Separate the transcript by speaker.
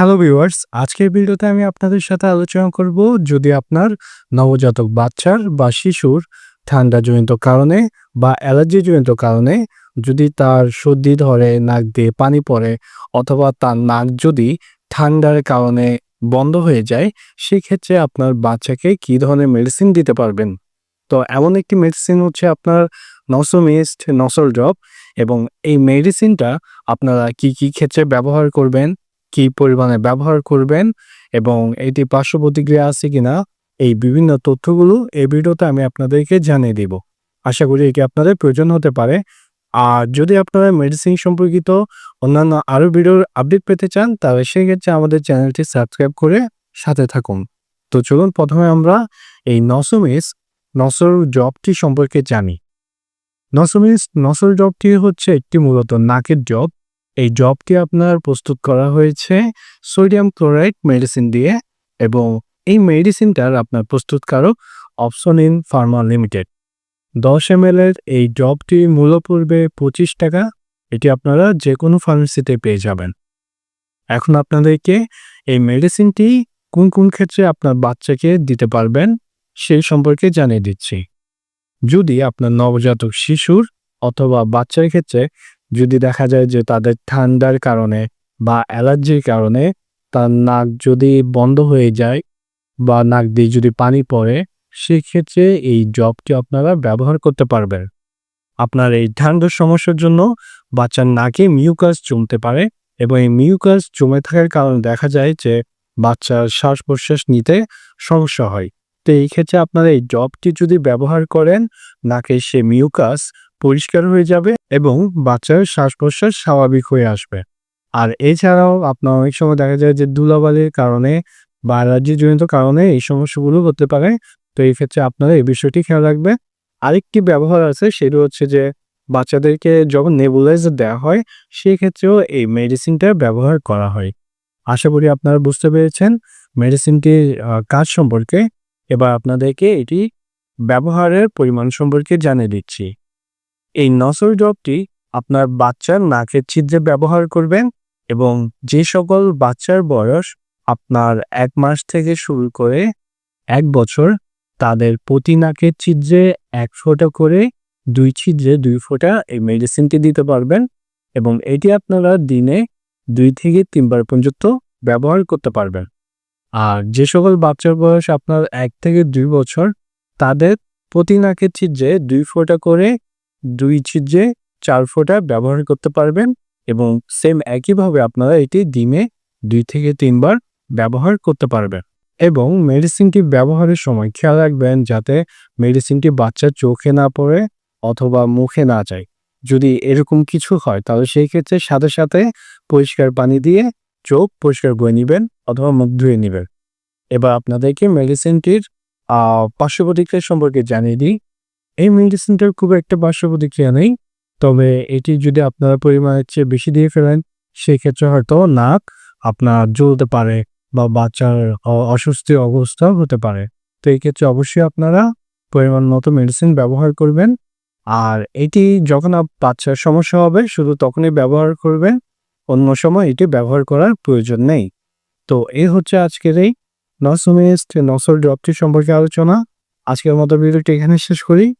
Speaker 1: Hello viewers আজকের ভিডিওতে আমি আপনাদের সাথে আলোচনা করব যদি আপনার নবজাতক বাচ্চার বা শিশুর ঠান্ডাজনিত কারণে বা অ্যালার্জিজনিত কারণে যদি তার সর্দি ধরে, নাক দিয়ে পানি পড়ে অথবা তার নাক যদি ঠান্ডার কারণে বন্ধ হয়ে যায়, সেক্ষেত্রে আপনার বাচ্চাকে কী ধরনের মেডিসিন দিতে পারবেন? তো এমন একটি মেডিসিন হচ্ছে আপনার নসোমিস্ট নসল ড্রপ এবং এই মেডিসিনটা আপনারা কি কি ক্ষেত্রে ব্যবহার করবেন? কি পরিমাণে ব্যবহার করবেন এবং এটি পার্শ্ব প্রতিক্রিয়া আছে কিনা, এই বিভিন্ন তথ্যগুলো এই ভিডিওতে আমি আপনাদেরকে জানিয়ে দিব। আশা করি এটি আপনাদের প্রয়োজন হতে পারে। আর যদি আপনারা মেডিসিন সম্পর্কিত অন্যান্য আরও ভিডিওর আপডেট পেতে চান, তাহলে সেক্ষেত্রে আমাদের চ্যানেলটি সাবস্ক্রাইব করে সাথে থাকুন। তো চলুন প্রথমে আমরা এই নসমিস, নসর জবটি সম্পর্কে জানি। নসমিস, নসর জবটি হচ্ছে একটি মূলত নাকের জব। এই জবটি আপনার প্রস্তুত করা হয়েছে সোডিয়াম ক্লোরাইড মেডিসিন দিয়ে এবং এই মেডিসিনটার আপনার প্রস্তুতকারক অপশন ইন ফার্মা লিমিটেড। দশ এম এর এই জবটি মূল্য পড়বে পঁচিশ টাকা, এটি আপনারা যে কোনো ফার্মেসিতে পেয়ে যাবেন। এখন আপনাদেরকে এই মেডিসিনটি কোন কোন ক্ষেত্রে আপনার বাচ্চাকে দিতে পারবেন সেই সম্পর্কে জানিয়ে দিচ্ছি। যদি আপনার নবজাতক শিশুর অথবা বাচ্চার ক্ষেত্রে যদি দেখা যায় যে তাদের ঠান্ডার কারণে বা অ্যালার্জির কারণে তার নাক যদি বন্ধ হয়ে যায় বা নাক দিয়ে যদি পানি পড়ে, সেক্ষেত্রে এই জবটি আপনারা ব্যবহার করতে পারবেন। আপনার এই ঠান্ডার সমস্যার জন্য বাচ্চার নাকে মিউকাস জমতে পারে এবং এই মিউকাস জমে থাকার কারণে দেখা যায় যে বাচ্চার শ্বাস প্রশ্বাস নিতে সমস্যা হয়। তো এই ক্ষেত্রে আপনারা এই জবটি যদি ব্যবহার করেন নাকের সে মিউকাস পরিষ্কার হয়ে যাবে এবং বাচ্চার শ্বাস প্রশ্বাস স্বাভাবিক হয়ে আসবে। আর এছাড়াও আপনার অনেক সময় দেখা যায় যে ধুলাবালির কারণে বা অ্যালার্জিজনিত কারণে এই সমস্যাগুলো হতে পারে। তো এই ক্ষেত্রে আপনারা এই বিষয়টি খেয়াল রাখবেন। আরেকটি ব্যবহার আছে, সেটা হচ্ছে যে বাচ্চাদেরকে যখন নেবুলাইজার দেওয়া হয় সেই ক্ষেত্রেও এই মেডিসিনটা ব্যবহার করা হয়। আশা করি আপনারা বুঝতে পেরেছেন মেডিসিনটির কাজ সম্পর্কে। এবার আপনাদেরকে এটি ব্যবহারের পরিমাণ সম্পর্কে জানিয়ে দিচ্ছি। এই নসল ড্রপটি আপনার বাচ্চার নাকের ছিদ্রে ব্যবহার করবেন এবং যে সকল বাচ্চার বয়স আপনার এক মাস থেকে শুরু করে এক বছর, তাদের প্রতি নাকের ছিদ্রে এক ফোঁটা করে দুই ছিদ্রে দুই ফোঁটা এই মেডিসিনটি দিতে পারবেন এবং এটি আপনারা দিনে দুই থেকে তিনবার পর্যন্ত ব্যবহার করতে পারবেন। আর যে সকল বাচ্চার বয়স আপনার এক থেকে দুই বছর, তাদের প্রতি নাকের ছিদ্রে দুই ফোঁটা করে দুই ছিদ্রে চার ফোঁটা ব্যবহার করতে পারবেন এবং সেম একইভাবে আপনারা এটি ডিমে দুই থেকে তিনবার ব্যবহার করতে পারবেন। এবং মেডিসিনটি ব্যবহারের সময় খেয়াল রাখবেন যাতে মেডিসিনটি বাচ্চার চোখে না পড়ে অথবা মুখে না যায়। যদি এরকম কিছু হয়, তাহলে সেই ক্ষেত্রে সাথে সাথে পরিষ্কার পানি দিয়ে চোখ পরিষ্কার করে নেবেন অথবা মুখ ধুয়ে নেবেন। এবার আপনাদেরকে মেডিসিনটির পার্শ্ব প্রতিক্রিয়া সম্পর্কে জানিয়ে দিই। এই মেডিসিনটার খুব একটা পার্শ্ব প্রতিক্রিয়া নেই। তবে এটি যদি আপনারা পরিমাণের চেয়ে বেশি দিয়ে ফেলেন, সেক্ষেত্রে হয়তো নাক আপনার জ্বলতে পারে বা বাচ্চার অস্বস্তি অবস্থা হতে পারে। তো এই ক্ষেত্রে অবশ্যই আপনারা পরিমাণ মতো মেডিসিন ব্যবহার করবেন। আর এটি যখন বাচ্চার সমস্যা হবে, শুধু তখনই ব্যবহার করবেন, অন্য সময় এটি ব্যবহার করার প্রয়োজন নেই। তো এই হচ্ছে আজকের এই নসোমিস্ট নসল ড্রপটি সম্পর্কে আলোচনা। আজকের মতো ভিডিওটি এখানে শেষ করি।